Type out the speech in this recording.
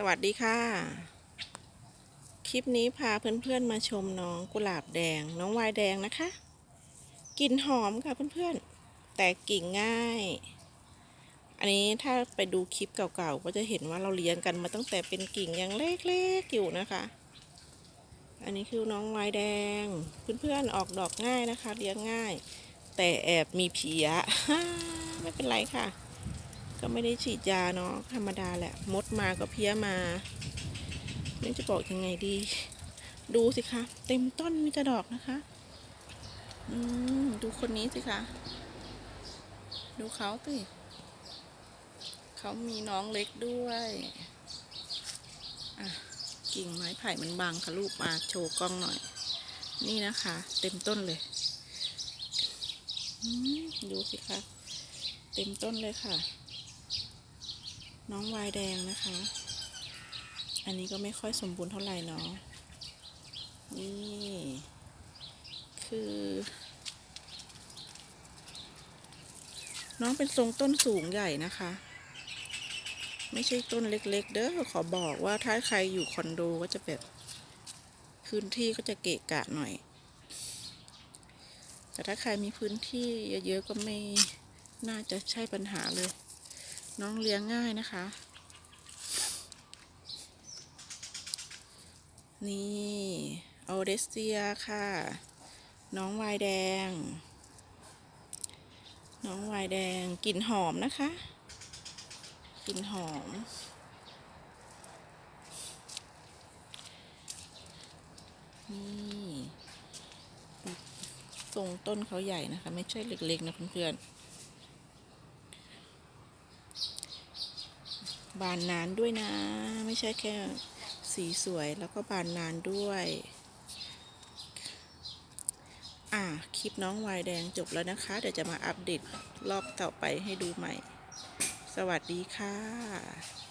สวัสดีค่ะ คลิปนี้พาเพื่อนๆมาชมน้องกุหลาบแดง น้องวายแดงนะคะกลิ่นหอมค่ะเพื่อนๆ แต่กิ่งง่าย อันนี้ถ้าไปดูคลิปเก่าๆ ก็จะเห็นว่าเราเลี้ยงกันมาตั้งแต่เป็นกิ่งยังเล็กๆอยู่นะคะ อันนี้คือน้องวายแดง เพื่อนๆ ออกดอกง่ายนะคะ เลี้ยงง่าย แต่แอบมีเพียไม่เป็นไรค่ะ ก็ไม่ได้ฉีดยาเนาะธรรมดาแหละ มดมาก็เพี้ยมาไม่จะบอกยังไงดี ดูสิคะ เต็มต้นมีแต่ดอกนะคะ อืมดูคนนี้สิคะ ดูเขาสิเขามีน้องเล็กด้วยอะกิ่งไม้ไผ่มันบางค่ะลูกมาโชว์กล้องหน่อย นี่นะคะ เต็มต้นเลยดูสิคะ เต็มต้นเลยค่ะ น้องวายแดงนะคะ อันนี้ก็ไม่ค่อยสมบูรณ์เท่าไหร่เนาะนี่ คือ น้องเป็นทรงต้นสูงใหญ่นะคะ ไม่ใช่ต้นเล็กๆ เด้อขอบอกว่าถ้าใครอยู่คอนโดก็จะแบบพื้นที่ก็จะเกะกะหน่อย แต่ถ้าใครมีพื้นที่เยอะๆก็ไม่น่าจะใช่ปัญหาเลย น้องเลี้ยงง่ายนะคะ นี่ออเดสเซียค่ะ น้องวายแดง น้องวายแดงกลิ่นหอมนะคะกลิ่นหอม นี่ทรงต้นเขาใหญ่นะคะ ไม่ใช่เล็กๆนะเพื่อนๆ บานนานด้วยนะ ไม่ใช่แค่สีสวยแล้วก็บานนานด้วย อะคลิปน้องวายแดงจบแล้วนะคะ เดี๋ยวจะมาอัปเดตรอบต่อไปให้ดูใหม่ สวัสดีค่ะ